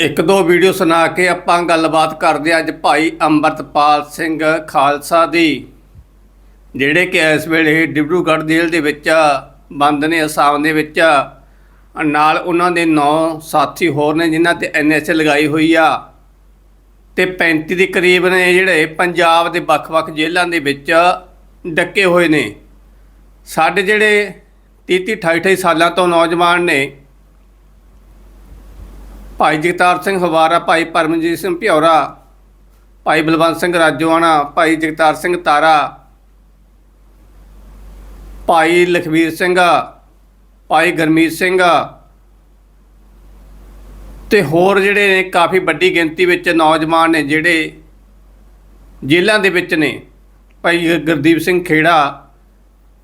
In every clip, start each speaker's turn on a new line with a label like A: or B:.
A: ਇੱਕ ਦੋ ਵੀਡੀਓ ਸੁਣਾ ਕੇ ਆਪਾਂ ਗੱਲਬਾਤ ਕਰਦੇ ਹਾਂ ਅੱਜ ਭਾਈ ਅੰਮ੍ਰਿਤਪਾਲ ਸਿੰਘ ਖਾਲਸਾ ਦੀ, ਜਿਹੜੇ ਕਿ ਇਸ ਵੇਲੇ ਡਿਬਰੂਗੜ੍ਹ ਜੇਲ੍ਹ ਦੇ ਵਿੱਚ ਬੰਦ ਨੇ ਅਸਾਮ ਦੇ ਵਿੱਚ ਨਾਲ ਉਹਨਾਂ ਦੇ ਨੌ ਸਾਥੀ ਹੋਰ ਨੇ ਜਿਨ੍ਹਾਂ ਤੇ ਐਨਐਸਏ ਲਗਾਈ ਹੋਈ ਆ, ਤੇ 35 ਦੇ ਕਰੀਬ ਨੇ ਜਿਹੜੇ ਪੰਜਾਬ ਦੇ ਵੱਖ-ਵੱਖ ਜੇਲ੍ਹਾਂ ਦੇ ਵਿੱਚ ਡੱਕੇ ਹੋਏ ਨੇ। ਸਾਡੇ ਜਿਹੜੇ 30 28 ਸਾਲਾਂ ਤੋਂ ਨੌਜਵਾਨ ਨੇ ਭਾਈ ਜਗਤਾਰ ਸਿੰਘ ਹਵਾਰਾ, ਭਾਈ ਪਰਮਜੀਤ ਸਿੰਘ ਭਿਉਰਾ ਭਾਈ ਬਲਵੰਤ ਸਿੰਘ ਰਾਜੋਆਣਾ, ਭਾਈ ਜਗਤਾਰ ਸਿੰਘ ਤਾਰਾ, ਭਾਈ ਲਖਵੀਰ ਸਿੰਘ, ਭਾਈ ਗਰਮੀਤ ਸਿੰਘ ਤੇ ਹੋਰ ਜਿਹੜੇ ਨੇ ਕਾਫੀ ਵੱਡੀ ਗਿਣਤੀ ਵਿੱਚ ਨੌਜਵਾਨ ਨੇ ਜਿਹੜੇ ਜੇਲ੍ਹਾਂ ਦੇ ਵਿੱਚ ਨੇ। ਭਾਈ ਗੁਰਦੀਪ ਸਿੰਘ ਖੇੜਾ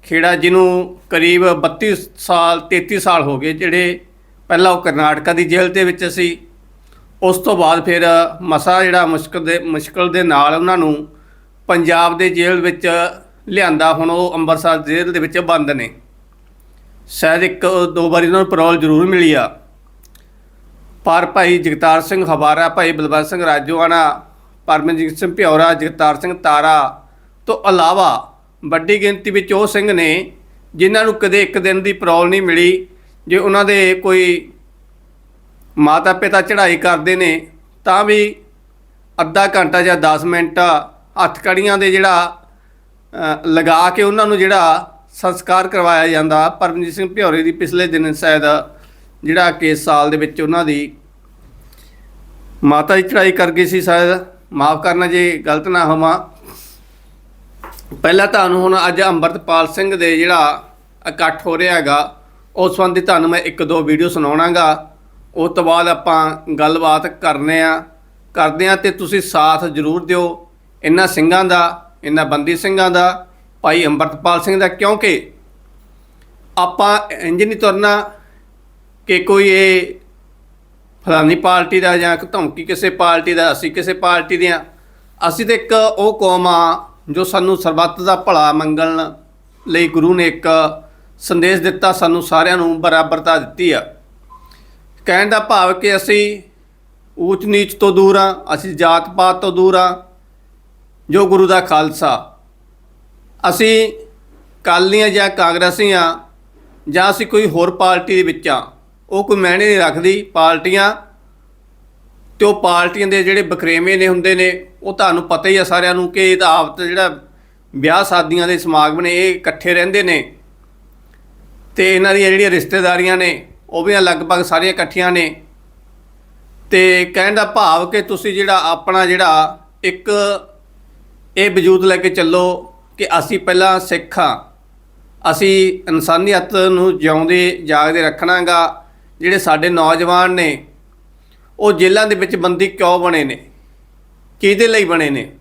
A: ਖੇੜਾ ਜਿਹਨੂੰ ਕਰੀਬ 32 ਸਾਲ 33 ਸਾਲ ਹੋ ਗਏ ਜਿਹੜੇ ਪਹਿਲਾਂ ਉਹ ਕਰਨਾਟਕਾ ਦੀ ਜੇਲ੍ਹ ਦੇ ਵਿੱਚ ਸੀ। ਉਸ ਤੋਂ ਬਾਅਦ ਫਿਰ ਮਸਾ ਜਿਹੜਾ ਮੁਸ਼ਕਲ ਦੇ ਮੁਸ਼ਕਲ ਦੇ ਨਾਲ ਉਹਨਾਂ ਨੂੰ ਪੰਜਾਬ ਦੇ ਜੇਲ੍ਹ ਵਿੱਚ ਲਿਆਂਦਾ, ਹੁਣ ਉਹ ਅੰਮ੍ਰਿਤਸਰ ਜੇਲ੍ਹ ਦੇ ਵਿੱਚ ਬੰਦ ਨੇ। ਸ਼ਾਇਦ ਇੱਕ, ਦੋ ਵਾਰੀ ਉਹਨਾਂ ਨੂੰ ਪਰੋਲ ਜ਼ਰੂਰ ਮਿਲੀ ਆ। ਪਰ ਭਾਈ ਜਗਤਾਰ ਸਿੰਘ ਹਵਾਰਾ, ਭਾਈ ਬਲਵੰਤ ਸਿੰਘ ਰਾਜੋਆਣਾ, ਪਰਮਜੀਤ ਸਿੰਘ ਭਿਉਰਾ ਜਗਤਾਰ ਸਿੰਘ ਤਾਰਾ ਤੋਂ ਇਲਾਵਾ ਵੱਡੀ ਗਿਣਤੀ ਵਿੱਚ ਉਹ ਸਿੰਘ ਨੇ, ਜਿਨ੍ਹਾਂ ਨੂੰ ਕਦੇ ਇੱਕ ਦਿਨ ਦੀ ਪਰੋਲ ਨਹੀਂ ਮਿਲੀ। ਜੇ ਉਹਨਾਂ ਦੇ ਕੋਈ ਮਾਤਾ ਪਿਤਾ ਚੜ੍ਹਾਈ ਕਰਦੇ ਨੇ, ਤਾਂ ਵੀ ਅੱਧਾ ਘੰਟਾ ਜਾਂ 10 ਮਿੰਟ ਹੱਥ ਕੜੀਆਂ ਦੇ ਜਿਹੜਾ ਲਗਾ ਕੇ ਉਹਨਾਂ ਨੂੰ ਜਿਹੜਾ ਸੰਸਕਾਰ ਕਰਵਾਇਆ ਜਾਂਦਾ। ਪਰਮਜੀਤ ਸਿੰਘ ਭਿਉਰੇ ਦੀ ਪਿਛਲੇ ਦਿਨ ਸ਼ਾਇਦ ਜਿਹੜਾ ਕਿ ਸਾਲ ਦੇ ਵਿੱਚ ਉਹਨਾਂ ਦੀ ਮਾਤਾ ਦੀ ਚੜ੍ਹਾਈ ਕਰ ਗਈ ਸੀ, ਸ਼ਾਇਦ ਮਾਫ ਕਰਨਾ ਜੇ ਗਲਤ ਨਾ ਹੋਵਾਂ। ਪਹਿਲਾਂ ਤੁਹਾਨੂੰ ਹੁਣ ਅੱਜ ਅੰਮ੍ਰਿਤਪਾਲ ਸਿੰਘ ਦੇ ਜਿਹੜਾ ਇਕੱਠ ਹੋ ਰਿਹਾ ਹੈਗਾ ਉਸ ਸੰਬੰਧੀ ਤੁਹਾਨੂੰ ਮੈਂ ਇੱਕ ਦੋ ਵੀਡੀਓ ਸੁਣਾਉਣਾਗਾ। ਉਸ ਤੋਂ ਬਾਅਦ ਆਪਾਂ ਗੱਲਬਾਤ ਕਰਨੇ ਆ। ਕਰਦੇ ਆ ਤੇ ਤੁਸੀਂ ਸਾਥ ਜ਼ਰੂਰ ਦਿਓ ਇਹਨਾਂ ਸਿੰਘਾਂ ਦਾ, ਇਹਨਾਂ ਬੰਦੀ ਸਿੰਘਾਂ ਦਾ, ਭਾਈ ਅੰਮ੍ਰਿਤਪਾਲ ਸਿੰਘ ਦਾ, ਕਿਉਂਕਿ ਆਪਾਂ ਇੰਜ ਨਹੀਂ ਤੁਰਨਾ ਕਿ ਕੋਈ ਇਹ ਫਲਾਨੀ ਪਾਰਟੀ ਦਾ ਜਾਂ ਧਮਕੀ ਕਿਸੇ ਪਾਰਟੀ ਦਾ, ਅਸੀਂ ਕਿਸੇ ਪਾਰਟੀ ਦੇ ਆ। ਅਸੀਂ ਤਾਂ ਇੱਕ ਉਹ ਕੌਮ ਆ ਜੋ ਸਾਨੂੰ ਸਰਬੱਤ ਦਾ ਭਲਾ ਮੰਗਣ ਲਈ ਗੁਰੂ ਨੇ ਇੱਕ ਸੰਦੇਸ਼ ਦਿੱਤਾ ਸਾਨੂੰ ਸਾਰਿਆਂ ਨੂੰ ਬਰਾਬਰਤਾ ਦਿੱਤੀ ਆ। ਕਹਿਣ ਦਾ ਭਾਵ ਕਿ ਅਸੀਂ ਊਚ ਨੀਚ ਤੋਂ ਦੂਰ ਆ ਅਸੀਂ ਜਾਤ ਪਾਤ ਤੋਂ ਦੂਰ ਆ ਜੋ ਗੁਰੂ ਦਾ ਖਾਲਸਾ। ਅਸੀਂ ਕਾਲੀਆਂ ਜਾਂ ਕਾਂਗਰਸੀਆਂ ਜਾਂ ਅਸੀਂ ਕੋਈ ਹੋਰ ਪਾਰਟੀ ਦੇ ਵਿੱਚ ਆ, ਉਹ ਕੋਈ ਮਹਿਣੇ ਨਹੀਂ ਰੱਖਦੀ ਪਾਰਟੀਆਂ। ਤੇ ਉਹ ਪਾਰਟੀਆਂ ਦੇ ਜਿਹੜੇ ਬਖਰੇਵੇਂ ਨੇ ਹੁੰਦੇ ਨੇ, ਉਹ ਤੁਹਾਨੂੰ ਪਤਾ ਹੀ ਆ ਸਾਰਿਆਂ ਨੂੰ ਕਿ ਇਹ ਤਾਂ ਆਪ ਤੇ ਜਿਹੜਾ ਵਿਆਹ ਸ਼ਾਦੀਆਂ ਦੇ ਸਮਾਗਮ ਨੇ, ਇਹ ਇਕੱਠੇ ਰਹਿੰਦੇ ਨੇ। ਤੇ ਇਹਨਾਂ ਦੀਆਂ ਜਿਹੜੀਆਂ ਰਿਸ਼ਤੇਦਾਰੀਆਂ ਨੇ, ਉਹ ਵੀ ਲਗਭਗ ਸਾਰੀਆਂ ਇਕੱਠੀਆਂ ਨੇ। ਤੇ ਕਹਿਣ ਦਾ ਭਾਵ ਕਿ ਤੁਸੀਂ ਜਿਹੜਾ ਆਪਣਾ ਜਿਹੜਾ ਇੱਕ ਇਹ ਵਜੂਦ ਲੈ ਕੇ ਚੱਲੋ ਕਿ ਅਸੀਂ ਪਹਿਲਾਂ ਸਿੱਖ ਹਾਂ। ਅਸੀਂ ਇਨਸਾਨੀਅਤ ਨੂੰ ਜਿਉਂਦੇ, ਜਾਗਦੇ ਰੱਖਣਾਗਾ, ਜਿਹੜੇ ਸਾਡੇ ਨੌਜਵਾਨ ਨੇ, ਉਹ ਜੇਲ੍ਹਾਂ ਦੇ ਵਿੱਚ ਬੰਦੀ ਕਿਉਂ ਬਣੇ ਨੇ? ਕਿਹਦੇ ਲਈ ਬਣੇ ਨੇ?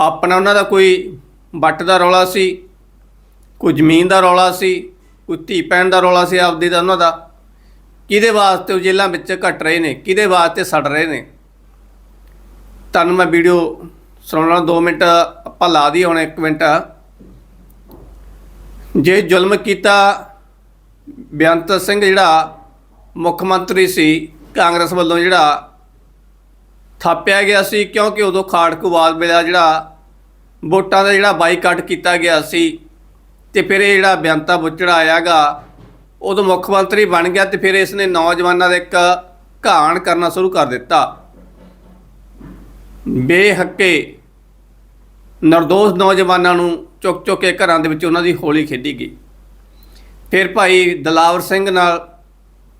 A: ਆਪਣਾ ਉਹਨਾਂ ਦਾ ਕੋਈ ਵੱਟ ਦਾ ਰੌਲਾ ਸੀ? ਕੋਈ ਜ਼ਮੀਨ ਦਾ ਰੌਲਾ ਸੀ, ਕੋਈ ਧੀ ਭੈਣ ਦਾ ਰੌਲਾ ਸੀ ਆਪਦੀ ਦਾ, ਉਹਨਾਂ ਦਾ। ਕਿਹਦੇ ਵਾਸਤੇ ਉਹ ਜੇਲ੍ਹਾਂ ਵਿੱਚ ਘਟ ਰਹੇ ਨੇ, ਕਿਹਦੇ ਵਾਸਤੇ ਸੜ ਰਹੇ ਨੇ? ਤੁਹਾਨੂੰ ਮੈਂ ਵੀਡੀਓ ਸੁਣਾਉਣਾ 2 ਮਿੰਟ ਆਪਾਂ ਲਾ ਦਈਏ ਹੁਣ 1 ਮਿੰਟ। ਜੇ ਜ਼ੁਲਮ ਕੀਤਾ ਬੇਅੰਤ ਸਿੰਘ ਜਿਹੜਾ ਮੁੱਖ ਮੰਤਰੀ ਸੀ, ਕਾਂਗਰਸ ਵੱਲੋਂ ਜਿਹੜਾ ਥਾਪਿਆ ਗਿਆ ਸੀ, ਕਿਉਂਕਿ ਉਦੋਂ ਖਾੜਕੂਵਾਦ ਵੇਲੇ ਜਿਹੜਾ ਵੋਟਾਂ ਦਾ ਜਿਹੜਾ ਬਾਈਕਾਟ ਕੀਤਾ ਗਿਆ ਸੀ ਤੇ ਫਿਰ ਇਹ ਜਿਹੜਾ ਬੇਅੰਤਾ ਬੁੱਚੜਾ ਆਇਆਗਾ, ਉਦੋਂ ਮੁੱਖ ਮੰਤਰੀ ਬਣ ਗਿਆ ਤੇ ਫਿਰ ਇਸ ਨੇ ਨੌਜਵਾਨਾਂ ਦਾ ਇੱਕ ਘਾਣ ਕਰਨਾ ਸ਼ੁਰੂ ਕਰ ਦਿੱਤਾ। ਬੇਹੱਕੇ ਨਿਰਦੋਸ਼ ਨੌਜਵਾਨਾਂ ਨੂੰ ਚੁੱਕ ਚੁੱਕ ਕੇ ਘਰਾਂ ਦੇ ਵਿੱਚ ਉਹਨਾਂ ਦੀ ਹੋਲੀ ਖੇਡੀ ਗਈ। ਫਿਰ ਭਾਈ ਦਲਾਵਰ ਸਿੰਘ ਨਾਲ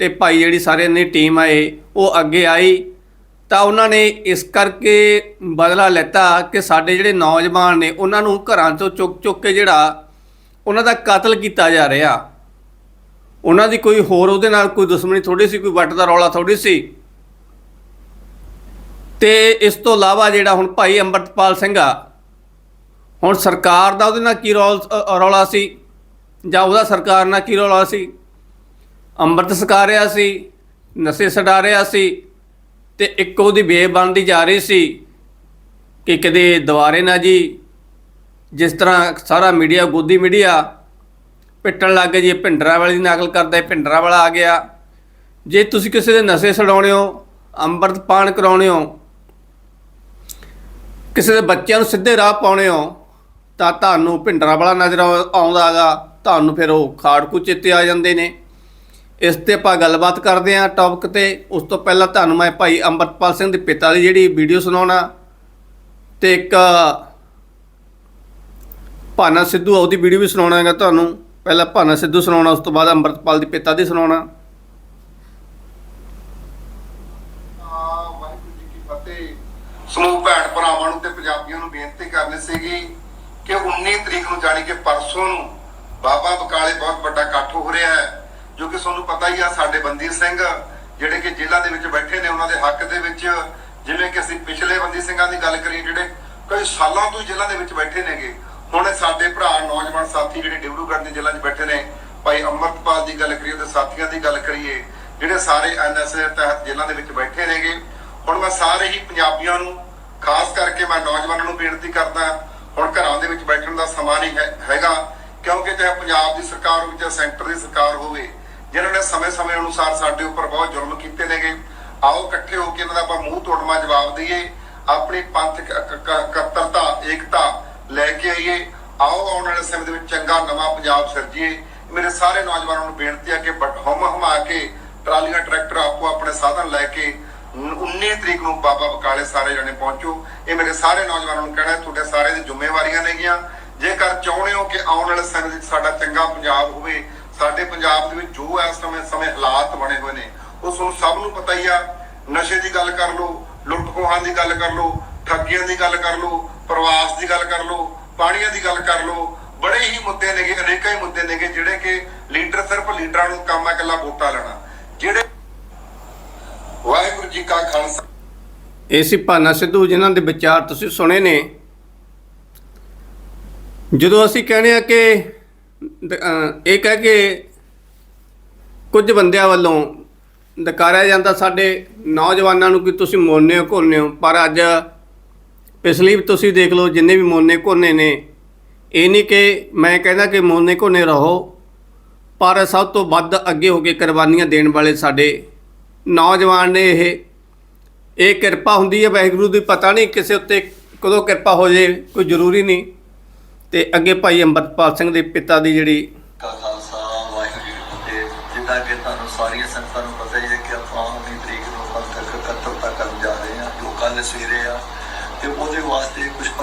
A: ਤੇ ਭਾਈ ਜਿਹੜੀ ਸਾਰੇ ਨੇ ਟੀਮ ਆਏ, ਉਹ ਅੱਗੇ ਆਈ, ਤਾਂ ਉਹਨਾਂ ਨੇ ਇਸ ਕਰਕੇ ਬਦਲਾ ਲੈਤਾ ਕਿ ਸਾਡੇ ਜਿਹੜੇ ਨੌਜਵਾਨ ਨੇ, ਉਹਨਾਂ ਨੂੰ ਘਰਾਂ ਤੋਂ ਚੁੱਕ ਚੁੱਕ ਕੇ ਜਿਹੜਾ ਉਹਨਾਂ ਦਾ ਕਤਲ ਕੀਤਾ ਜਾ ਰਿਹਾ। ਉਹਨਾਂ ਦੀ ਕੋਈ ਹੋਰ ਉਹਦੇ ਨਾਲ ਕੋਈ ਦੁਸ਼ਮਣੀ ਥੋੜੀ ਸੀ, ਕੋਈ ਵੱਟ ਦਾ ਰੌਲਾ ਥੋੜੀ ਸੀ। ਤੇ ਇਸ ਤੋਂ ਇਲਾਵਾ ਜਿਹੜਾ ਹੁਣ ਭਾਈ ਅੰਮ੍ਰਿਤਪਾਲ ਸਿੰਘ ਆ, ਹੁਣ ਸਰਕਾਰ ਦਾ ਉਹਦੇ ਨਾਲ ਕੀ ਰੌਲ ਰੌਲਾ ਸੀ? ਜਾਂ ਉਹਦਾ ਸਰਕਾਰ ਨਾਲ ਕੀ ਰੌਲਾ ਸੀ? ਅੰਮ੍ਰਿਤ ਛਕਾ ਰਿਹਾ ਸੀ, ਨਸ਼ੇ ਛਡਾ ਰਿਹਾ ਸੀ, ਤੇ ਇੱਕ ਉਹਦੀ ਵੇਬ ਜਾ ਰਹੀ ਸੀ ਕਿ ਕਦੇ ਦੁਬਾਰੇ ਨਾ ਜੀ ਜਿਸ ਤਰ੍ਹਾਂ ਸਾਰਾ ਮੀਡੀਆ, ਗੋਦੀ ਮੀਡੀਆ ਪਿੱਟਣ ਲੱਗ ਗਏ ਜੀ, ਇਹ ਭਿੰਡਰਾਂ ਵਾਲੀ ਦੀ ਨਕਲ ਕਰਦਾ, ਇਹ ਭਿੰਡਰਾਂ ਵਾਲਾ ਆ ਗਿਆ। ਜੇ ਤੁਸੀਂ ਕਿਸੇ ਦੇ ਨਸ਼ੇ ਛਡਾਉਣੇ ਹੋ ਅੰਮ੍ਰਿਤ ਪਾਨ ਕਰਾਉਣੇ ਹੋ, ਕਿਸੇ ਦੇ ਬੱਚਿਆਂ ਨੂੰ ਸਿੱਧੇ ਰਾਹ ਪਾਉਣੇ ਹੋ, ਤਾਂ ਤੁਹਾਨੂੰ ਭਿੰਡਰਾ ਵਾਲਾ ਨਜ਼ਰ ਆਉ- ਆਉਂਦਾਗਾ ਤੁਹਾਨੂੰ ਫਿਰ ਉਹ ਖਾੜਕੂ ਚਿੱਤੇ ਆ ਜਾਂਦੇ ਨੇ। ਇਸ ਤੇ ਆਪਾਂ ਗੱਲਬਾਤ ਕਰਦੇ ਹਾਂ ਟੌਪਿਕ ਤੇ। ਉਸ ਤੋਂ ਪਹਿਲਾਂ ਤੁਹਾਨੂੰ ਮੈਂ ਭਾਈ ਅੰਮ੍ਰਿਤਪਾਲ ਸਿੰਘ ਦੇ ਪਿਤਾ ਦੀ ਜਿਹੜੀ ਵੀਡੀਓ ਸੁਣਾਉਣਾ ਤੇ ਇੱਕ ਭਾਨਾ ਸਿੱਧੂ ਆ ਉਹਦੀ ਵੀਡੀਓ ਵੀ ਸੁਣਾਉਣਾ ਹੈਗਾ ਤੁਹਾਨੂੰ। ਪਹਿਲਾਂ ਭਾਨਾ ਸਿੱਧੂ ਸੁਣਾਉਣਾ, ਉਸ ਤੋਂ ਬਾਅਦ ਅੰਮ੍ਰਿਤਪਾਲ ਦੇ ਪਿਤਾ ਦੀ ਸੁਣਾਉਣਾ।
B: ਸਮੂਹ ਭੈਣ ਭਰਾਵਾਂ ਨੂੰ ਤੇ ਪੰਜਾਬੀਆਂ ਨੂੰ ਬੇਨਤੀ ਕਰਨੀ ਸੀਗੀ ਕਿ 19 ਤਰੀਕ ਨੂੰ ਜਾਣੀ ਕਿ ਪਰਸੋਂ ਨੂੰ ਬਾਬਾ ਬਕਾਲੇ ਬਹੁਤ ਵੱਡਾ ਇਕੱਠ ਹੋ ਰਿਹਾ ਹੈ, ਜੋ ਕਿ ਤੁਹਾਨੂੰ ਪਤਾ ਹੀ ਆ ਸਾਡੇ ਬੰਦੀ ਸਿੰਘ, ਜਿਹੜੇ ਕਿ ਜੇਲ੍ਹਾਂ ਦੇ ਵਿੱਚ ਬੈਠੇ ਨੇ, ਉਹਨਾਂ ਦੇ ਹੱਕ ਦੇ ਵਿੱਚ, ਜਿਵੇਂ ਕਿ ਅਸੀਂ ਪਿਛਲੇ ਬੰਦੀ ਸਿੰਘਾਂ ਦੀ ਗੱਲ ਕਰੀਏ, ਜਿਹੜੇ ਕਈ ਸਾਲਾਂ ਤੋਂ ਹੀ ਦੇ ਵਿੱਚ ਬੈਠੇ ਨੇਗੇ ਹੁਣ ਸਾਡੇ ਭਰਾ ਨੌਜਵਾਨ ਸਾਥੀ ਜਿਹੜੇ ਡਿਬਰੂਗੜ੍ਹ ਦੇ ਜੇਲ੍ਹਾਂ 'ਚ ਬੈਠੇ ਨੇ, ਭਾਈ ਅੰਮ੍ਰਿਤਪਾਲ ਦੀ ਗੱਲ ਕਰੀਏ ਤੇ ਸਾਥੀਆਂ ਦੀ ਗੱਲ ਕਰੀਏ, ਜਿਹੜੇ ਸਾਰੇ ਐਨਐਸਏ ਤਹਿਤ ਜੇਲ੍ਹਾਂ ਦੇ ਵਿੱਚ ਬੈਠੇ ਨੇਗੇ। ਹੁਣ ਮੈਂ ਸਾਰੇ ਹੀ ਪੰਜਾਬੀਆਂ ਨੂੰ, ਖਾਸ ਕਰਕੇ ਮੈਂ ਨੌਜਵਾਨਾਂ ਨੂੰ ਬੇਨਤੀ ਕਰਦਾ, ਹੁਣ ਘਰਾਂ ਦੇ ਵਿੱਚ ਬੈਠਣ ਦਾ ਸਮਾਂ ਨਹੀਂ ਹੈਗਾ, ਕਿਉਂਕਿ ਚਾਹੇ ਪੰਜਾਬ ਦੀ ਸਰਕਾਰ ਹੋਵੇ, ਚਾਹੇ ਸੈਂਟਰ ਦੀ ਸਰਕਾਰ ਹੋਵੇ, ਜਿਨ੍ਹਾਂ ਨੇ ਸਮੇਂ-ਸਮੇਂ ਅਨੁਸਾਰ ਸਾਡੇ ਉੱਪਰ ਬਹੁਤ ਜ਼ੁਲਮ ਕੀਤੇ ਨੇਗੇ। ਆਓ ਇਕੱਠੇ ਹੋ ਕੇ ਇਹਨਾਂ ਦਾ ਆਪਾਂ ਮੂੰਹ ਤੋੜਮਾ ਜਵਾਬ ਦਈਏ। ਆਪਣੀ ਪੰਥਕ ਇਕੱਤਰਤਾ ਏਕਤਾ ਆਓ, ਆਉਣ ਵਾਲੇ ਸਮੇਂ ਦੇ ਵਿੱਚ ਚੰਗਾ ਨਵਾਂ ਪੰਜਾਬ ਸਿਰਜੀਏ। ਮੇਰੇ ਸਾਰੇ ਨੌਜਵਾਨਾਂ ਨੂੰ ਬੇਨਤੀ ਹੈ ਕਿ ਬਟ- ਹਮ ਹਮਾ ਕੇ ਟਰਾਲੀਆਂ, ਟਰੈਕਟਰ ਆਪੋ ਆਪਣੇ ਸਾਧਨ ਲੈ ਕੇ 19 ਤਰੀਕ ਨੂੰ ਬਾਬਾ ਬਕਾਲੇ ਸਾਰੇ ਜਣੇ ਪਹੁੰਚੋ। ਇਹ ਮੇਰੇ ਸਾਰੇ ਨੌਜਵਾਨਾਂ ਨੂੰ ਕਹਿਣਾ ਤੁਹਾਡੇ ਸਾਰੇ ਦੀ ਜ਼ਿੰਮੇਵਾਰੀਆਂ ਨੇਗੀਆਂ। ਜੇਕਰ ਚਾਹੁੰਦੇ ਹੋ ਕਿ ਆਉਣ ਵਾਲੇ ਸਮੇਂ ਵਿੱਚ ਸਾਡਾ ਚੰਗਾ ਪੰਜਾਬ ਹੋਵੇ, ਸਾਡੇ ਪੰਜਾਬ ਦੇ ਵਿੱਚ ਜੋ ਇਸ ਸਮੇਂ ਸਮੇਂ ਹਾਲਾਤ ਬਣੇ ਹੋਏ ਨੇ ਉਹ ਤੁਹਾਨੂੰ ਸਭ ਨੂੰ ਪਤਾ ਹੀ ਆ। ਨਸ਼ੇ ਦੀ ਗੱਲ ਕਰ ਲਓ, ਲੁੱਟ ਖੋਹਾਂ ਦੀ ਗੱਲ ਕਰ ਲਓ, ਠੱਗੀਆਂ ਦੀ ਗੱਲ ਕਰ ਲਓ, ਪ੍ਰਵਾਸ ਦੀ ਗੱਲ ਕਰ ਲਓ ਪਾਣੀਆਂ ਦੀ ਗੱਲ ਕਰ ਲਓ, ਬੜੇ ਹੀ ਮੁੱਦੇ ਨੇਗੇ, ਅਨੇਕਾਂ ਹੀ ਮੁੱਦੇ ਨੇਗੇ, ਜਿਹੜੇ ਕਿ ਲੀਡਰ ਸਿਰਫ ਲੀਡਰਾਂ ਨੂੰ ਕੰਮ ਹੈ, ਇਕੱਲਾ ਵੋਟਾਂ ਲੈਣਾ। ਜਿਹੜੇ ਵਾਹਿਗੁਰੂ ਜੀ ਕਾ ਖਾਲਸਾ।
A: ਇਹ ਸੀ ਭਾਨਾ ਸਿੱਧੂ, ਜਿਨ੍ਹਾਂ ਦੇ ਵਿਚਾਰ ਤੁਸੀਂ ਸੁਣੇ ਨੇ। ਜਦੋਂ ਅਸੀਂ ਕਹਿੰਦੇ ਆ ਕਿ ਇਹ ਕਹਿ ਕੇ ਕੁਝ ਬੰਦਿਆਂ ਵੱਲੋਂ ਨਕਾਰਿਆ ਜਾਂਦਾ ਸਾਡੇ ਨੌਜਵਾਨਾਂ ਨੂੰ ਕਿ ਤੁਸੀਂ ਮੋਨੇ ਹੋ ਘੋਨੇ ਹੋ, ਪਰ ਅੱਜ ਪਿਛਲੀ ਵੀ ਤੁਸੀਂ ਦੇਖ ਲਓ ਜਿੰਨੇ ਵੀ ਮੋਨੇ ਕੋਨੇ ਨੇ, ਇਹ ਨਹੀਂ ਕਿ ਮੈਂ ਕਹਿੰਦਾ ਕਿ ਮੋਨੇ ਕੋਨੇ ਰਹੋ, ਪਰ ਸਭ ਤੋਂ ਵੱਧ ਅੱਗੇ ਹੋ ਕੇ ਕੁਰਬਾਨੀਆਂ ਦੇਣ ਵਾਲੇ ਸਾਡੇ ਨੌਜਵਾਨ ਨੇ ਇਹ। ਇਹ ਕਿਰਪਾ ਹੁੰਦੀ ਹੈ ਵਾਹਿਗੁਰੂ ਦੀ, ਪਤਾ ਨਹੀਂ ਕਿਸੇ ਉੱਤੇ ਕਦੋਂ ਕਿਰਪਾ ਹੋ ਜੇ, ਕੋਈ ਜ਼ਰੂਰੀ ਨਹੀਂ। ਤੇ ਅੱਗੇ ਭਾਈ ਅੰਮ੍ਰਿਤਪਾਲ ਸਿੰਘ ਦੇ ਪਿਤਾ ਦੀ ਜਿਹੜੀ
C: ਖਾਲਸਾ, ਵਾਹਿਗੁਰੂ ਜੀ ਜਿੱਦਾਂ ਕਿ ਤੁਹਾਨੂੰ ਸਾਰੀਆਂ ਸੰਗਤਾਂ ਨੂੰ ਪਤਾ ਹੀ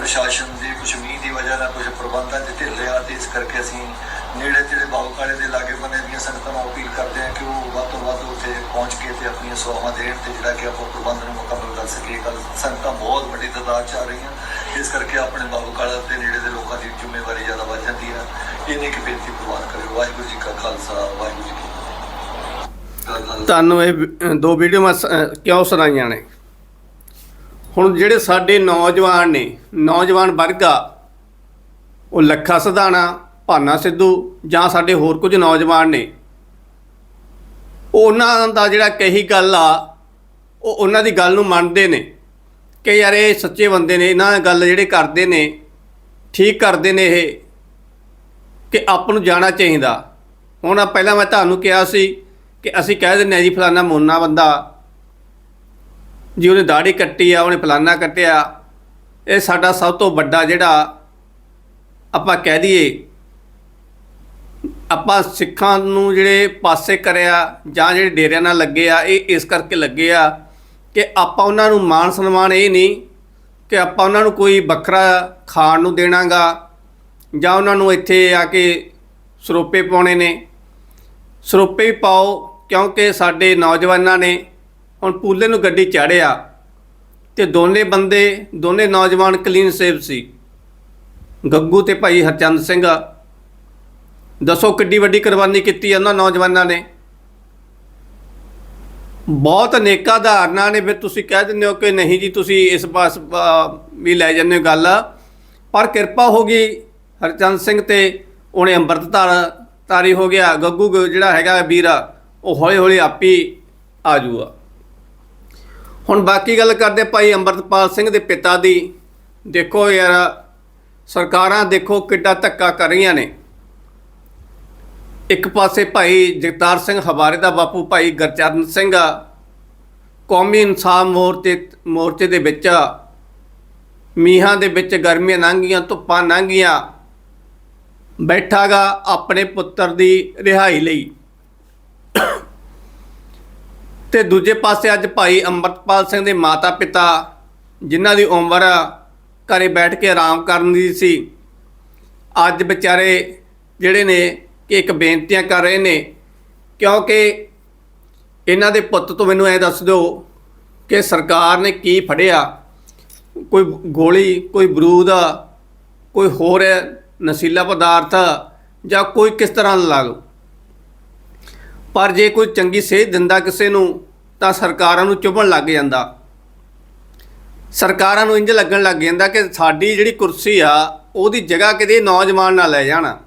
C: ਪ੍ਰਸ਼ਾਸਨ ਦੀ ਕੁਝ ਮੀਂਹ ਦੀ ਵਜ੍ਹਾ ਨਾਲ ਕੁਝ ਪ੍ਰਬੰਧਾਂ ਦੇ ਢਿੱਲੇ ਆ ਤੇ ਇਸ ਕਰਕੇ ਅਸੀਂ ਨੇੜੇ ਤੇੜੇ ਬਾਬੂ ਦੇ ਲਾਗੇ ਬੰਨੇ ਦੀਆਂ ਸੰਗਤਾਂ ਨੂੰ ਅਪੀਲ ਕਰਦੇ ਹਾਂ ਕਿ ਉਹ ਵੱਧ ਤੋਂ ਵੱਧ ਉੱਥੇ ਪਹੁੰਚ ਕੇ ਤੇ ਆਪਣੀਆਂ ਸੇਵਾਵਾਂ ਦੇਣ ਤੇ ਜਿਹੜਾ ਕਿ ਆਪਾਂ ਪ੍ਰਬੰਧ ਨੂੰ ਮੁਕੰਮਲ ਕਰ ਸਕੀਏ। ਕੱਲ ਸੰਗਤਾਂ ਬਹੁਤ ਵੱਡੀ ਤਾਦਾਦ ਚ ਆ ਰਹੀਆਂ। ਇਸ ਕਰਕੇ ਆਪਣੇ ਬਾਬੂ ਕਾਲਾ ਦੇ ਨੇੜੇ ਦੇ ਲੋਕਾਂ ਦੀ ਜ਼ਿੰਮੇਵਾਰੀ ਜ਼ਿਆਦਾ ਵੱਧ ਜਾਂਦੀ ਹੈ। ਇਹਨੇ ਕਿ ਬੇਨਤੀ ਪ੍ਰਵਾਨ ਕਰਿਓ। ਵਾਹਿਗੁਰੂ ਜੀ ਕਾ ਖਾਲਸਾ, ਵਾਹਿਗੁਰੂ ਜੀ ਕੀ
A: ਤੁਹਾਨੂੰ ਇਹ ਦੋ ਵੀਡੀਓ ਮੈਂ ਕਿਉਂ ਸੁਣਾਈਆਂ ਨੇ? ਹੁਣ ਜਿਹੜੇ ਸਾਡੇ ਨੌਜਵਾਨ ਨੇ, ਨੌਜਵਾਨ ਵਰਗ ਆ ਉਹ ਲੱਖਾ ਸਧਾਣਾ, ਭਾਨਾ ਸਿੱਧੂ ਜਾਂ ਸਾਡੇ ਹੋਰ ਕੁਝ ਨੌਜਵਾਨ ਨੇ, ਉਹਨਾਂ ਦਾ ਜਿਹੜਾ ਕਹੀ ਗੱਲ ਆ, ਉਹ ਉਹਨਾਂ ਦੀ ਗੱਲ ਨੂੰ ਮੰਨਦੇ ਨੇ ਕਿ ਯਾਰ ਇਹ ਸੱਚੇ ਬੰਦੇ ਨੇ, ਇਹਨਾਂ ਗੱਲ ਜਿਹੜੇ ਕਰਦੇ ਨੇ, ਠੀਕ ਕਰਦੇ ਨੇ ਇਹ, ਕਿ ਆਪ ਨੂੰ ਜਾਣਾ ਚਾਹੀਦਾ। ਹੁਣ ਪਹਿਲਾਂ ਮੈਂ ਤੁਹਾਨੂੰ ਕਿਹਾ ਸੀ ਕਿ ਅਸੀਂ ਕਹਿ ਦਿੰਦੇ ਹਾਂ ਜੀ, ਫਲਾਨਾ ਮੋਨਾ ਬੰਦਾ ਜੀ ਉਹਨੇ ਦਾੜੀ ਕੱਟੀ ਆ, ਉਹਨੇ ਫਲਾਨਾ ਕੱਟਿਆ। ਇਹ ਸਾਡਾ ਸਭ ਤੋਂ ਵੱਡਾ ਜਿਹੜਾ ਆਪਾਂ ਕਹਿ ਦਈਏ, ਆਪਾਂ ਸਿੱਖਾਂ ਨੂੰ ਜਿਹੜੇ ਪਾਸੇ ਕਰਿਆ ਜਾਂ ਜਿਹੜੇ ਡੇਰਿਆਂ ਨਾਲ ਲੱਗੇ ਆ, ਇਹ ਇਸ ਕਰਕੇ ਲੱਗੇ ਆ ਕਿ ਆਪਾਂ ਉਹਨਾਂ ਨੂੰ ਮਾਣ ਸਨਮਾਨ ਇਹ ਨਹੀਂ ਕਿ ਆਪਾਂ ਉਹਨਾਂ ਨੂੰ ਕੋਈ ਵੱਖਰਾ ਖਾਣ ਨੂੰ ਦੇਣਾਗਾ ਜਾਂ ਉਹਨਾਂ ਨੂੰ ਇੱਥੇ ਆ ਕੇ ਸਰੋਪੇ ਪਾਉਣੇ ਨੇ। ਸਰੋਪੇ ਵੀ ਪਾਓ ਕਿਉਂਕਿ ਸਾਡੇ ਨੌਜਵਾਨਾਂ ਨੇ ਹੁਣ ਪੂਲੇ ਨੂੰ ਗੱਡੀ ਚਾੜਿਆ ਤੇ ਦੋਨੇ ਬੰਦੇ, ਦੋਨੇ ਨੌਜਵਾਨ ਕਲੀਨ ਸੇਵ ਸੀ। ਗੱਗੂ ਤੇ ਭਾਈ ਹਰਚੰਦ ਸਿੰਘ। ਦੱਸੋ ਕਿੱਡੀ ਵੱਡੀ ਕੁਰਬਾਨੀ ਕੀਤੀ ਉਹਨਾਂ ਨੌਜਵਾਨਾਂ ਨੇ। ਬਹੁਤ ਅਨੇਕਾਂ ਧਾਰਨਾ ਨੇ, ਫਿਰ ਤੁਸੀਂ ਕਹਿ ਦਿੰਦੇ ਹੋ ਕਿ ਨਹੀਂ ਜੀ, ਤੁਸੀਂ ਇਸ ਪਾਸ ਵੀ ਲੈ ਜਾਂਦੇ ਹੋ ਗੱਲ। ਪਰ ਕਿਰਪਾ ਹੋ ਗਈ ਹਰਚੰਦ ਸਿੰਘ ਤੇ, ਉਹਨੇ ਅੰਮ੍ਰਿਤ ਧਾਰ ਤਾਰੀ ਹੋ ਗਿਆ। ਗੱਗੂ ਗ- ਜਿਹੜਾ ਹੈਗਾ ਵੀਰਾ, ਉਹ ਹੌਲੀ ਹੌਲੀ ਆਪੀ ਆ ਜੂਗਾ। ਹੁਣ ਬਾਕੀ ਗੱਲ ਕਰਦੇ ਭਾਈ ਅੰਮ੍ਰਿਤਪਾਲ ਸਿੰਘ ਦੇ ਪਿਤਾ ਦੀ। ਦੇਖੋ ਯਾਰ, ਸਰਕਾਰਾਂ ਦੇਖੋ ਕਿੱਡਾ ਧੱਕਾ ਕਰ ਰਹੀਆਂ ਨੇ। ਇੱਕ ਪਾਸੇ ਭਾਈ ਜਗਤਾਰ ਸਿੰਘ ਹਵਾਰੇ ਦਾ ਬਾਪੂ ਭਾਈ ਗਰਚਰਨ ਸਿੰਘ ਆ। ਕੌਮੀ ਇਨਸਾਫ ਮੋਰਚੇ ਮੋਰਚੇ ਦੇ ਵਿੱਚ ਮੀਹਾਂ ਦੇ ਵਿੱਚ ਗਰਮੀਆਂ ਲੰਘੀਆਂ ਧੁੱਪਾਂ ਲੰਘੀਆਂ ਬੈਠਾਗਾ ਆਪਣੇ ਪੁੱਤਰ ਦੀ ਰਿਹਾਈ ਲਈ। ਤੇ ਦੂਜੇ ਪਾਸੇ ਅੱਜ ਭਾਈ ਅੰਮ੍ਰਿਤਪਾਲ ਸਿੰਘ ਦੇ ਮਾਤਾ ਪਿਤਾ ਜਿਨ੍ਹਾਂ ਦੀ ਉਮਰ ਘਰੇ ਬੈਠ ਕੇ ਆਰਾਮ ਕਰਨ ਦੀ ਸੀ, ਅੱਜ ਵਿਚਾਰੇ ਜਿਹੜੇ ਨੇ ਕਿ ਇੱਕ ਬੇਨਤੀਆਂ ਕਰ ਰਹੇ ਨੇ, ਕਿਉਂਕਿ ਇਹਨਾਂ ਦੇ ਪੁੱਤ ਤੋਂ ਮੈਨੂੰ ਐ ਦੱਸ ਦਿਓ ਕਿ ਸਰਕਾਰ ਨੇ ਕੀ ਫੜਿਆ। ਕੋਈ ਗੋਲੀ, ਕੋਈ ਬਰੂਦ, ਕੋਈ ਹੋਰ ਨਸ਼ੀਲਾ ਪਦਾਰਥ ਜਾਂ ਕੋਈ ਕਿਸ ਤਰ੍ਹਾਂ ਦਾ ਲਾ ਲਓ। ਪਰ ਜੇ ਕੋਈ ਚੰਗੀ ਸੇਧ ਦਿੰਦਾ ਕਿਸੇ ਨੂੰ, ਤਾਂ ਸਰਕਾਰਾਂ ਨੂੰ ਚੁਭਣ ਲੱਗ ਜਾਂਦਾ। ਸਰਕਾਰਾਂ ਨੂੰ ਇੰਜ ਲੱਗਣ ਲੱਗ ਜਾਂਦਾ ਕਿ ਸਾਡੀ ਜਿਹੜੀ ਕੁਰਸੀ ਆ, ਉਹਦੀ ਜਗ੍ਹਾ ਕਿਤੇ ਨੌਜਵਾਨ ਨਾ ਲੈ ਜਾਣਾ।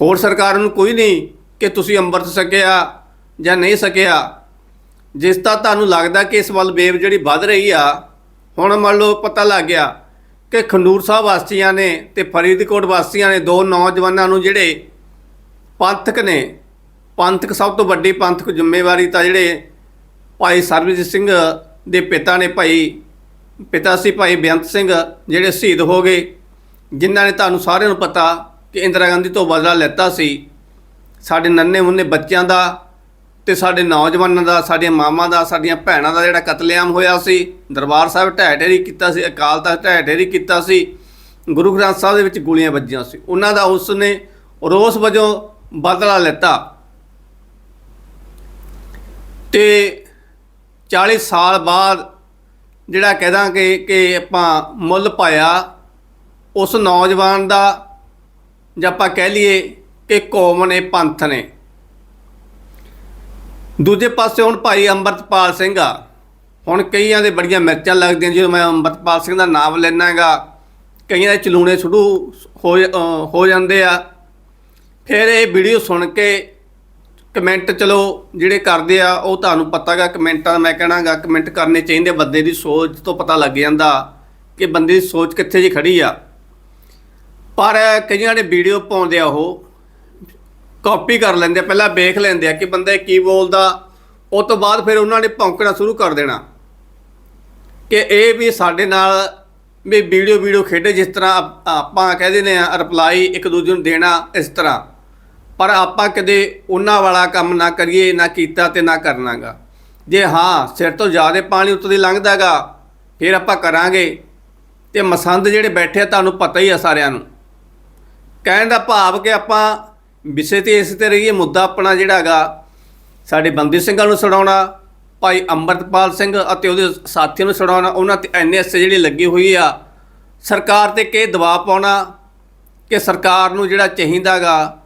A: ਹੋਰ ਸਰਕਾਰ ਨੂੰ ਕੋਈ ਨਹੀਂ ਕਿ ਤੁਸੀਂ ਅੰਮ੍ਰਿਤ ਸਕਿਆ ਜਾਂ ਨਹੀਂ ਸਕਿਆ ਜਿਸ ਤਾਂ ਤੁਹਾਨੂੰ ਲੱਗਦਾ ਕਿ ਇਸ ਵੱਲ ਵੇਵ ਜਿਹੜੀ ਵੱਧ ਰਹੀ ਆ, ਹੁਣ ਮੰਨ ਲਓ ਪਤਾ ਲੱਗ ਗਿਆ ਕਿ ਖੰਡੂਰ ਸਾਹਿਬ ਵਾਸੀਆਂ ਨੇ ਤੇ ਫਰੀਦਕੋਟ ਵਾਸੀਆਂ ਨੇ ਦੋ ਨੌਜਵਾਨਾਂ ਨੂੰ ਜਿਹੜੇ ਪੰਥਕ ਨੇ ਪੰਥਕ ਸਭ ਤੋਂ ਵੱਡੀ ਪੰਥਕ ਜ਼ਿੰਮੇਵਾਰੀ ਤਾਂ ਜਿਹੜੇ ਭਾਈ ਸਰਬਜੀਤ ਸਿੰਘ ਦੇ ਪਿਤਾ ਨੇ ਭਾਈ, ਪਿਤਾ ਸੀ ਭਾਈ ਬੇਅੰਤ ਸਿੰਘ, ਜਿਹੜੇ ਸ਼ਹੀਦ ਹੋ ਗਏ, ਜਿਨ੍ਹਾਂ ਨੇ ਤੁਹਾਨੂੰ ਸਾਰਿਆਂ ਨੂੰ ਪਤਾ ਕਿ ਇੰਦਰਾ ਗਾਂਧੀ ਤੋਂ ਬਦਲਾ ਲੈਤਾ ਸੀ। ਸਾਡੇ ਨੰਨੇ ਮੁੰਨੇ ਬੱਚਿਆਂ ਦਾ ਤੇ ਸਾਡੇ ਨੌਜਵਾਨਾਂ ਦਾ, ਸਾਡੀਆਂ ਮਾਵਾਂ ਦਾ, ਸਾਡੀਆਂ ਭੈਣਾਂ ਦਾ ਜਿਹੜਾ ਕਤਲੇਆਮ ਹੋਇਆ ਸੀ, ਦਰਬਾਰ ਸਾਹਿਬ ਢਹਿ ਢੇਰੀ ਕੀਤਾ ਸੀ, ਅਕਾਲ ਤਖਤ ਢਹਿ ਢੇਰੀ ਕੀਤਾ ਸੀ, ਗੁਰੂ ਗ੍ਰੰਥ ਸਾਹਿਬ ਦੇ ਵਿੱਚ ਗੋਲੀਆਂ ਵੱਜੀਆਂ ਸੀ। ਉਹਨਾਂ ਦਾ ਉਸ ਨੇ ਰੋਸ ਵਜੋਂ ਬਦਲਾ ਲੈਤਾ। ਤੇ 40 ਸਾਲ ਬਾਅਦ ਜਿਹੜਾ ਕਹਦਾਂਗੇ ਕਿ ਆਪਾਂ ਮੁੱਲ ਪਾਇਆ, ਉਸ ਨੌਜਵਾਨ ਦਾ ਜਾਂ ਆਪਾਂ ਕਹਿ ਲਈਏ ਕਿ ਕੌਮ ਨੇ, ਪੰਥ ਨੇ। ਦੂਜੇ ਪਾਸੇ ਹੁਣ ਭਾਈ ਅੰਮ੍ਰਿਤਪਾਲ ਸਿੰਘ ਆ। ਹੁਣ ਕਈਆਂ ਦੇ ਬੜੀਆਂ ਮਿਰਚਾਂ ਲੱਗਦੀਆਂ ਜਦੋਂ ਮੈਂ ਅੰਮ੍ਰਿਤਪਾਲ ਸਿੰਘ ਦਾ ਨਾਮ ਲੈਣਾ ਹੈਗਾ ਕਈਆਂ ਦੇ ਚਲੂਣੇ ਸ਼ੁਰੂ ਹੋ ਹੋ ਜਾਂਦੇ ਆ। ਫਿਰ ਇਹ ਵੀਡੀਓ ਸੁਣ ਕੇ ਕਮੈਂਟ ਚਲੋ ਜਿਹੜੇ ਕਰਦੇ ਆ, ਉਹ ਤੁਹਾਨੂੰ ਪਤਾਗਾ ਕਮੈਂਟਾਂ ਦਾ ਮੈਂ ਕਹਿਣਾਗਾ ਕਮੈਂਟ ਕਰਨੇ ਚਾਹੀਦੇ ਬੰਦੇ ਦੀ ਸੋਚ ਤੋਂ ਪਤਾ ਲੱਗ ਜਾਂਦਾ ਕਿ ਬੰਦੇ ਦੀ ਸੋਚ ਕਿੱਥੇ ਜੀ ਖੜੀ ਆ। ਪਰ ਕਈਆਂ ਨੇ ਵੀਡੀਓ ਪਾਉਂਦੇ ਆ ਉਹ ਕਾਪੀ ਕਰ ਲੈਂਦੇ ਆ, ਪਹਿਲਾਂ ਵੇਖ ਲੈਂਦੇ ਆ ਕਿ ਬੰਦਾ ਕੀ ਬੋਲਦਾ ਉਸ ਤੋਂ ਬਾਅਦ ਫਿਰ ਉਹਨਾਂ ਨੇ ਭੌਂਕਣਾ ਸ਼ੁਰੂ ਕਰ ਦੇਣਾ। ਕਿ ਇਹ ਵੀ ਸਾਡੇ ਨਾਲ ਵੀ ਵੀਡੀਓ ਵੀਡੀਓ ਖੇਡੇ, ਜਿਸ ਤਰ੍ਹਾਂ ਆਪ- ਆਪਾਂ ਕਹਿ ਦਿੰਦੇ ਆ ਰਿਪਲਾਈ ਇੱਕ ਦੂਜੇ ਨੂੰ ਦੇਣਾ, ਇਸ ਤਰ੍ਹਾਂ। ਪਰ ਆਪਾਂ ਕਦੇ ਉਹਨਾਂ ਵਾਲਾ ਕੰਮ ਨਾ ਕਰੀਏ, ਨਾ ਕੀਤਾ ਤੇ ਨਾ ਕਰਨਾਗਾ। ਜੇ ਹਾਂ, ਸਿਰ ਤੋਂ ਜ਼ਿਆਦਾ ਪਾਣੀ ਉੱਤੇ ਲੰਘਦਾਗਾ, ਫਿਰ ਆਪਾਂ ਕਰਾਂਗੇ। ਤੇ ਮਸੰਦ ਜਿਹੜੇ ਬੈਠੇ ਆ, ਤੁਹਾਨੂੰ ਪਤਾ ਹੀ ਆ ਸਾਰਿਆਂ ਨੂੰ। ਕਹਿਣ ਦਾ ਭਾਵ ਕਿ ਆਪਾਂ ਵਿਸ਼ੇ ਤੇ ਇਸ ਤੇ ਰਹੀਏ, ਮੁੱਦਾ ਆਪਣਾ ਜਿਹੜਾ ਹੈਗਾ ਸਾਡੇ ਬੰਦੀ ਸਿੰਘਾਂ ਨੂੰ ਛਡਾਉਣਾ ਭਾਈ ਅੰਮ੍ਰਿਤਪਾਲ ਸਿੰਘ ਅਤੇ ਉਹਦੇ ਸਾਥੀਆਂ ਨੂੰ ਛਡਾਉਣਾ ਉਹਨਾਂ ਤੇ ਐਨਐਸ ਜਿਹੜੀ ਲੱਗੀ ਹੋਈ ਆ, ਸਰਕਾਰ ਤੇ ਕਿ ਦਬਾਅ ਪਾਉਣਾ, ਕਿ ਸਰਕਾਰ ਨੂੰ ਜਿਹੜਾ ਚਾਹੀਦਾਗਾ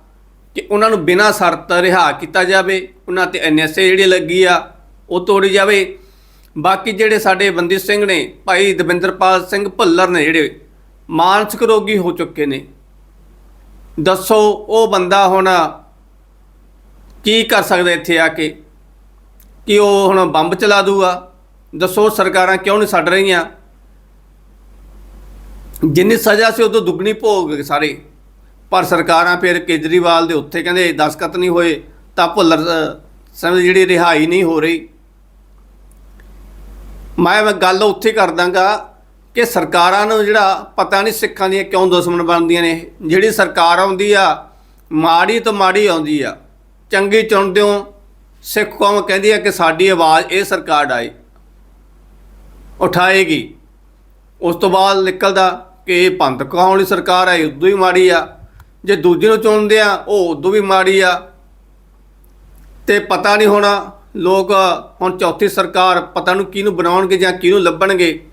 A: ਕਿ ਉਹਨਾਂ ਨੂੰ ਬਿਨਾਂ ਸ਼ਰਤ ਰਿਹਾ ਕੀਤਾ ਜਾਵੇ, ਉਹਨਾਂ ਤੇ ਐਨਐਸ ਜਿਹੜੀ ਲੱਗੀ ਆ, ਉਹ ਤੋੜੀ ਜਾਵੇ। ਬਾਕੀ ਜਿਹੜੇ ਸਾਡੇ ਬੰਦੀ ਸਿੰਘ ਨੇ, ਭਾਈ ਦਵਿੰਦਰਪਾਲ ਸਿੰਘ ਭੁੱਲਰ ਨੇ ਜਿਹੜੇ ਮਾਨਸਿਕ ਰੋਗੀ ਹੋ ਚੁੱਕੇ ਨੇ। ਦੱਸੋ ਉਹ ਬੰਦਾ ਹੁਣ ਕੀ ਕਰ ਸਕਦਾ ਇੱਥੇ ਆ ਕੇ? ਕਿ ਉਹ ਹੁਣ ਬੰਬ ਚਲਾ ਦੂਗਾ? ਦੱਸੋ ਸਰਕਾਰਾਂ ਕਿਉਂ ਨਹੀਂ ਛੱਡ ਰਹੀਆਂ? ਜਿੰਨੀ ਸਜ਼ਾ ਸੀ ਉਦੋਂ ਦੁੱਗਣੀ ਭੋਗ ਸਾਰੇ। ਪਰ ਸਰਕਾਰਾਂ ਫਿਰ ਕੇਜਰੀਵਾਲ ਦੇ ਉੱਥੇ ਕਹਿੰਦੇ ਦਸਕਤ ਨਹੀਂ ਹੋਏ ਤਾਂ ਭੁੱਲਰ ਅ, ਸਮਝ ਜਿਹੜੀ ਰਿਹਾਈ ਨਹੀਂ ਹੋ ਰਹੀ। ਮੈਂ ਗੱਲ ਉੱਥੇ ਕਰ ਦਾਂਗਾ ਕਿ ਸਰਕਾਰਾਂ ਨੂੰ ਜਿਹੜਾ ਪਤਾ ਨਹੀਂ ਸਿੱਖਾਂ ਦੀਆਂ ਕਿਉਂ ਦੁਸ਼ਮਣ ਬਣਦੀਆਂ ਨੇ ਜਿਹੜੀ ਸਰਕਾਰ ਆਉਂਦੀ ਆ ਮਾੜੀ ਤੋਂ ਮਾੜੀ ਆਉਂਦੀ ਆ ਚੰਗੀ ਚੁਣਦੇ ਹੋ ਸਿੱਖ ਕੌਮ ਕਹਿੰਦੀ ਆ ਕਿ ਸਾਡੀ ਆਵਾਜ਼ ਇਹ ਸਰਕਾਰ ਡਾਈ। ਉਠਾਏਗੀ। ਉਸ ਤੋਂ ਬਾਅਦ ਨਿਕਲਦਾ ਕਿ ਇਹ ਪੰਥ ਕਹਾਉਣ ਵਾਲੀ ਸਰਕਾਰ ਹੈ ਉਦੋਂ ਹੀ ਮਾੜੀ ਆ ਜੇ ਦੂਜੇ ਨੂੰ ਚੁਣਦੇ ਆ, ਉਹ ਉਦੋਂ ਵੀ ਮਾੜੀ ਆ। ਤੇ ਪਤਾ ਨਹੀਂ ਹੋਣਾ, ਲੋਕ ਹੁਣ ਚੌਥੀ ਸਰਕਾਰ ਪਤਾ ਨੂੰ ਕਿਹਨੂੰ ਬਣਾਉਣਗੇ ਜਾਂ ਕਿਹਨੂੰ ਲੱਭਣਗੇ।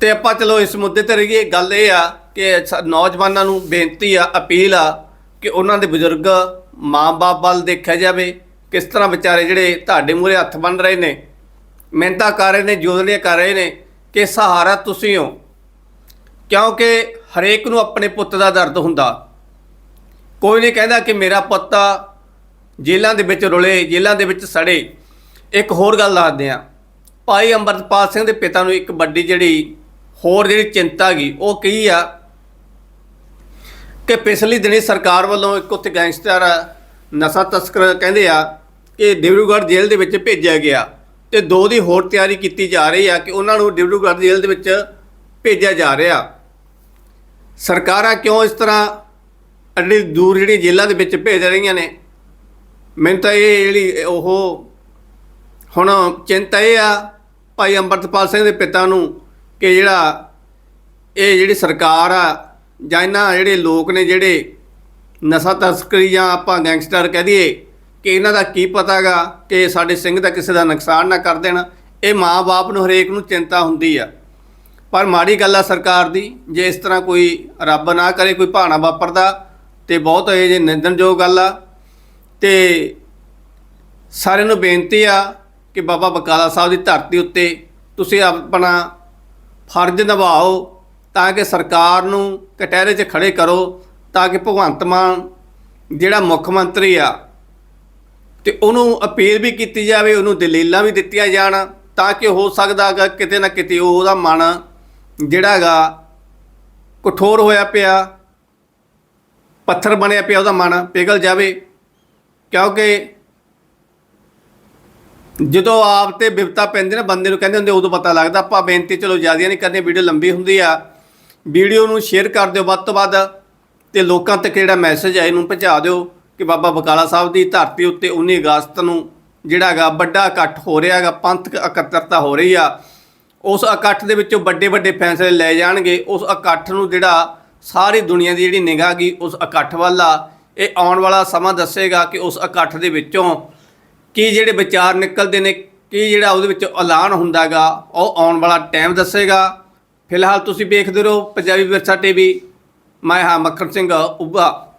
A: ਤੇ ਆਪਾਂ ਚਲੋ ਇਸ ਮੁੱਦੇ ਤੇ ਰਹੀਏ, ਗੱਲ ਇਹ ਆ ਕਿ ਨੌਜਵਾਨਾਂ ਨੂੰ ਬੇਨਤੀ ਆ, ਅਪੀਲ ਆ ਕਿ ਉਹਨਾਂ ਦੇ ਬਜ਼ੁਰਗ ਮਾਂ-ਬਾਪ ਵੱਲ ਦੇਖਿਆ ਜਾਵੇ, ਕਿਸ ਤਰ੍ਹਾਂ ਵਿਚਾਰੇ ਜਿਹੜੇ ਤੁਹਾਡੇ ਮੂਹਰੇ ਹੱਥ ਬੰਨ ਰਹੇ ਨੇ, ਮਿਹਨਤਾਂ ਕਰ ਰਹੇ ਨੇ ਜੋਦੜੀਆਂ ਕਰ ਰਹੇ ਨੇ, ਕਿ ਸਹਾਰਾ ਤੁਸੀਂ ਹੋ। ਕਿਉਂਕਿ ਹਰੇਕ ਨੂੰ ਆਪਣੇ ਪੁੱਤ ਦਾ ਦਰਦ ਹੁੰਦਾ। ਕੋਈ ਨਹੀਂ ਕਹਿੰਦਾ ਕਿ ਮੇਰਾ ਪੁੱਤ ਜੇਲ੍ਹਾਂ ਦੇ ਵਿੱਚ ਰੁਲੇ, ਜੇਲ੍ਹਾਂ ਦੇ ਵਿੱਚ ਸੜੇ। ਇੱਕ ਹੋਰ ਗੱਲ ਦੱਸਦੇ ਆ ਭਾਈ ਅੰਮ੍ਰਿਤਪਾਲ ਸਿੰਘ ਦੇ ਪਿਤਾ ਨੂੰ ਇੱਕ ਵੱਡੀ ਜਿਹੜੀ ਹੋਰ ਜਿਹੜੀ ਚਿੰਤਾ ਗਈ ਉਹ ਕੀ ਆ? ਕਿ ਪਿਛਲੀ ਦਿਨੀ ਸਰਕਾਰ ਵੱਲੋਂ ਇੱਕ ਉੱਥੇ ਗੈਂਗਸਟਰ ਨਸ਼ਾ ਤਸਕਰ ਕਹਿੰਦੇ ਆ ਕਿ ਡਿਬਰੂਗੜ੍ਹ ਜੇਲ੍ਹ ਦੇ ਵਿੱਚ ਭੇਜਿਆ ਗਿਆ ਤੇ ਦੋ ਦੀ ਹੋਰ ਤਿਆਰੀ ਕੀਤੀ ਜਾ ਰਹੀ ਆ ਕਿ ਉਹਨਾਂ ਨੂੰ ਡਿਬਰੂਗੜ੍ਹ ਜੇਲ੍ਹ ਦੇ ਵਿੱਚ ਭੇਜਿਆ ਜਾ ਰਿਹਾ। ਸਰਕਾਰਾਂ ਕਿਉਂ ਇਸ ਤਰ੍ਹਾਂ ਐਡੀ ਦੂਰ ਜਿਹੜੀ ਜੇਲ੍ਹਾਂ ਦੇ ਵਿੱਚ ਭੇਜ ਰਹੀਆਂ ਨੇ? ਮੈਨੂੰ ਤਾਂ ਇਹ ਜਿਹੜੀ ਉਹ ਹੁਣ ਚਿੰਤਾ ਇਹ ਆ ਭਾਈ ਅੰਮ੍ਰਿਤਪਾਲ ਸਿੰਘ ਦੇ ਪਿਤਾ ਨੂੰ ਕਿ ਜਿਹੜਾ ਇਹ ਜਿਹੜੀ ਸਰਕਾਰ ਆ ਜਾਂ ਇਹਨਾਂ ਜਿਹੜੇ ਲੋਕ ਨੇ ਜਿਹੜੇ ਨਸ਼ਾ ਤਸਕਰੀ ਜਾਂ ਆਪਾਂ ਗੈਂਗਸਟਰ ਕਹਿ ਦਈਏ ਕਿ ਇਹਨਾਂ ਦਾ ਕੀ ਪਤਾਗਾ ਕਿ ਸਾਡੇ ਸਿੰਘ ਦਾ ਕਿਸੇ ਦਾ ਨੁਕਸਾਨ ਨਾ ਕਰ ਦੇਣ। ਇਹ ਮਾਂ-ਬਾਪ ਨੂੰ ਹਰੇਕ ਨੂੰ ਚਿੰਤਾ ਹੁੰਦੀ ਆ। ਪਰ ਮਾੜੀ ਗੱਲ ਆ ਸਰਕਾਰ ਦੀ, ਜੇ ਇਸ ਤਰ੍ਹਾਂ ਕੋਈ ਰੱਬ ਨਾ ਕਰੇ, ਕੋਈ ਭਾਣਾ ਵਾਪਰਦਾ, ਤੇ ਬਹੁਤ ਇਹ ਜੇ ਨਿੰਦਣਯੋਗ ਗੱਲ ਆ। ਤੇ ਸਾਰਿਆਂ ਨੂੰ ਬੇਨਤੀ ਆ ਕਿ ਬਾਬਾ ਬਕਾਲਾ ਸਾਹਿਬ ਦੀ ਧਰਤੀ ਉੱਤੇ ਤੁਸੀਂ ਆਪਣਾ ਫਰਜ਼ ਨਿਭਾਓ, ਤਾਂ ਕਿ ਸਰਕਾਰ ਨੂੰ ਕਟਹਿਰੇ 'ਚ ਖੜੇ ਕਰੋ, ਤਾਂ ਕਿ ਭਗਵੰਤ ਮਾਨ ਜਿਹੜਾ ਮੁੱਖ ਮੰਤਰੀ ਆ, ਤੇ ਉਹਨੂੰ ਅਪੀਲ ਵੀ ਕੀਤੀ ਜਾਵੇ, ਉਹਨੂੰ ਦਲੀਲਾਂ ਵੀ ਦਿੱਤੀਆਂ ਜਾਣ, ਤਾਂ ਕਿ ਹੋ ਸਕਦਾ ਹੈਗਾ ਕਿਤੇ ਨਾ ਕਿਤੇ ਉਹ ਉਹਦਾ ਮਨ ਜਿਹੜਾ ਹੈਗਾ ਕਠੋਰ ਹੋਇਆ ਪਿਆ, ਪੱਥਰ ਬਣਿਆ ਪਿਆ ਉਹਦਾ ਮਨ, ਪਿਘਲ ਜਾਵੇ। ਕਿਉਂਕਿ ਜਦੋਂ ਆਪ ਤੇ ਵਿਪਤਾ ਪੈਂਦੀ ਨਾ, ਬੰਦੇ ਨੂੰ ਕਹਿੰਦੇ ਹੁੰਦੇ, ਉਦੋਂ ਪਤਾ ਲੱਗਦਾ, ਆਪਾਂ ਬੇਨਤੀ, ਚਲੋ ਜ਼ਿਆਦਾ ਨਹੀਂ ਕਰਦੇ ਵੀਡੀਓ ਲੰਬੀ ਹੁੰਦੀ ਆ। ਵੀਡੀਓ ਨੂੰ ਸ਼ੇਅਰ ਕਰ ਦਿਓ ਵੱਧ ਤੋਂ ਵੱਧ, ਤੇ ਲੋਕਾਂ ਤੱਕ ਜਿਹੜਾ ਮੈਸੇਜ ਹੈ ਇਹਨੂੰ ਪਹੁੰਚਾ ਦਿਓ ਕਿ ਬਾਬਾ ਬਕਾਲਾ ਸਾਹਿਬ ਦੀ ਧਰਤੀ ਉੱਤੇ 19 ਅਗਸਤ ਨੂੰ ਜਿਹੜਾ ਹੈਗਾ ਵੱਡਾ ਇਕੱਠ ਹੋ ਰਿਹਾ ਹੈਗਾ, ਪੰਥਕ ਇਕੱਤਰਤਾ ਹੋ ਰਹੀ ਆ। ਉਸ ਇਕੱਠ ਦੇ ਵਿੱਚੋਂ ਵੱਡੇ ਵੱਡੇ ਫੈਸਲੇ ਲੈ ਜਾਣਗੇ, ਉਸ ਇਕੱਠ ਨੂੰ ਜਿਹੜਾ ਸਾਰੀ ਦੁਨੀਆ ਦੀ ਜਿਹੜੀ ਨਿਗਾਹ ਗਈ, ਉਸ ਇਕੱਠ ਵੱਲ ਆ। ਇਹ ਆਉਣ ਵਾਲਾ ਸਮਾਂ ਦੱਸੇਗਾ ਕਿ ਉਸ ਇਕੱਠ ਦੇ ਵਿੱਚੋਂ ਕੀ ਜਿਹੜੇ ਵਿਚਾਰ ਨਿਕਲਦੇ ਨੇ, ਕੀ ਜਿਹੜਾ ਉਹਦੇ ਵਿੱਚ ਐਲਾਨ ਹੁੰਦਾਗਾ, ਉਹ ਆਉਣ ਵਾਲਾ ਟਾਈਮ ਦੱਸੇਗਾ। ਫਿਲਹਾਲ ਤੁਸੀਂ ਵੇਖਦੇ ਰਹੋ, ਪੰਜਾਬੀ ਵਿਰਸਾ ਟੀਵੀ। ਮੈਂ ਹਾਂ ਮੱਖਣ ਸਿੰਘ, ਉੱਭਾ।